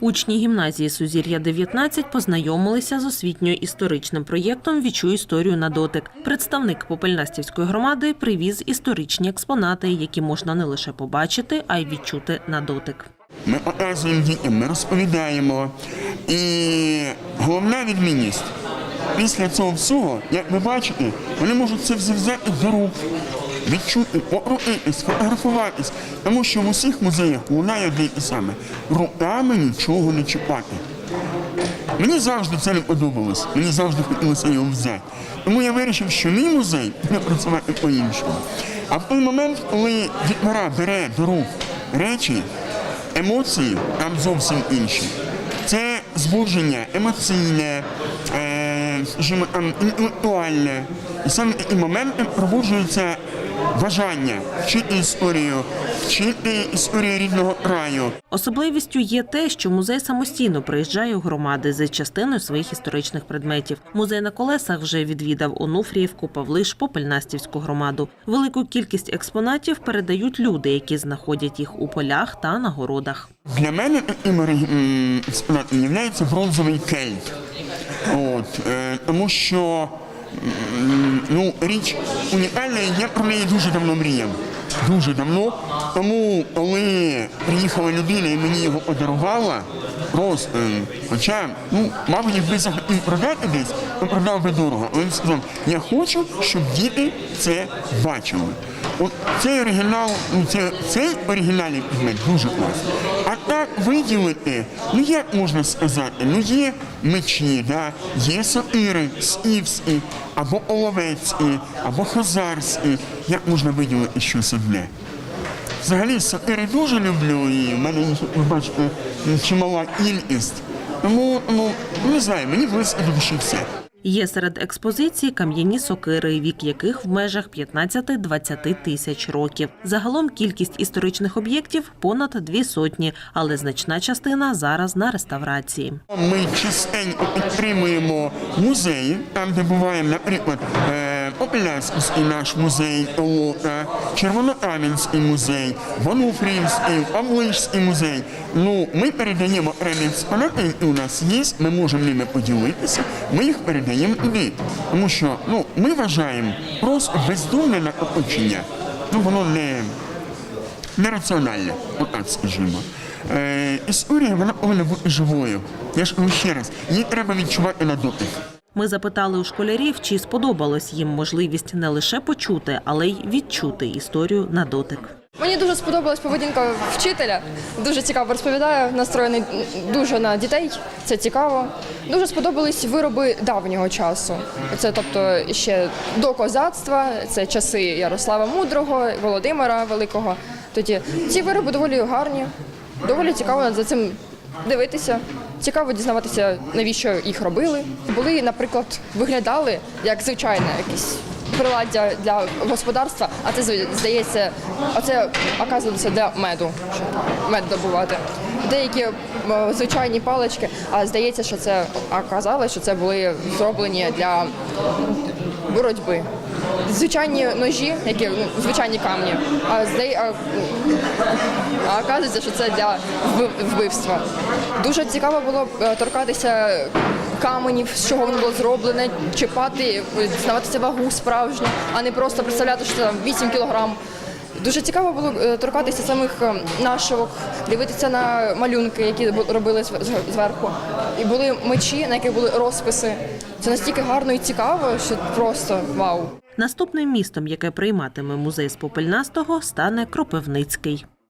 Учні гімназії Сузір'я 19 познайомилися з освітньо-історичним проєктом Відчуй історію на дотик. Представник Попельнастівської громади привіз історичні експонати, які можна не лише побачити, а й відчути на дотик. Ми показуємо дітям, ми розповідаємо. І головна відмінність після цього всього, як ви бачите, вони можуть це взяти до рук, відчути, покрутитись, фотографуватись. Тому що в усіх музеях лунає одне і те саме. Руками нічого не чіпати. Мені завжди це не подобалось, мені завжди хотілося його взяти. Тому я вирішив, що мій музей буде працювати по-іншому. А в той момент, коли дітвора бере до рук речі, емоції там зовсім інші. Це збудження емоційне, е, інтелектуальне. І саме такі моменти пробуджується бажання вчити історію, вчити історію рідного краю. Особливістю є те, що музей самостійно приїжджає у громади за частиною своїх історичних предметів. Музей на колесах вже відвідав Онуфріївку, Павлиш, Попельнастівську громаду. Велику кількість експонатів передають люди, які знаходять їх у полях та на городах. Для мене таким експонатом є бронзовий кельт. От, е, тому що ну, річ унікальна, я про неї дуже давно мріяв. Дуже давно. Тому, коли приїхала людина і мені його подарувала, просто, е, хоча, ну, мабуть, якби захотів продати десь, то продав би дорого. Він сказав, я хочу, щоб діти це бачили. От цей оригінал, ну це цей оригінальний предмет дуже класний. А так виділити, ну як можна сказати, ну є мечі, да? є сокири, скіфські, або оловецькі, або хазарські. Як можна виділити щось одне? Взагалі сокири дуже люблю, і в мене ви бачите, чимала кількість. Тому, ну, не знаю, мені близько до душі все. Є серед експозицій кам'яні сокири, вік яких в межах 15-20 тисяч років. Загалом кількість історичних об'єктів понад дві сотні, але значна частина зараз на реставрації. Ми частенько підтримуємо музеї, там, де буваємо, наприклад, е, наш музей, Толока, Червонокам'янський музей, Вонуфріївський, Павлишський музей. Ну, ми передаємо окремі експонати, які у нас є, ми можемо ними поділитися, ми їх передаємо туди. Тому що ну, ми вважаємо просто бездумне накопичення, ну воно не нераціональне, отак скажімо. Е, історія вона повинна бути живою. Я ж ще раз, її треба відчувати на дотик. Ми запитали у школярів, чи сподобалась їм можливість не лише почути, але й відчути історію на дотик. Мені дуже сподобалась поведінка вчителя. Дуже цікаво розповідає, настроєний дуже на дітей. Це цікаво. Дуже сподобались вироби давнього часу. Це тобто ще до козацтва, це часи Ярослава Мудрого, Володимира Великого. Тоді ці вироби доволі гарні, доволі цікаво за цим дивитися. Цікаво дізнаватися, навіщо їх робили. Були, наприклад, виглядали як звичайне якісь приладдя для господарства, а це здається, а це оказується для меду, щоб мед добувати. Деякі звичайні палички, а здається, що це оказалось, що це були зроблені для боротьби. Звичайні ножі, які ну, звичайні камні, а здає, а, а оказується, що це для вбивства. Дуже цікаво було е, торкатися каменів, з чого воно було зроблене, чіпати, е, дізнаватися вагу справжню, а не просто представляти, що там 8 кілограм. Дуже цікаво було е, торкатися самих нашивок, дивитися на малюнки, які робили зв- зв- зверху. І були мечі, на яких були розписи. Це настільки гарно і цікаво, що просто вау. Наступним містом, яке прийматиме музей з Попельнастого, стане Кропивницький.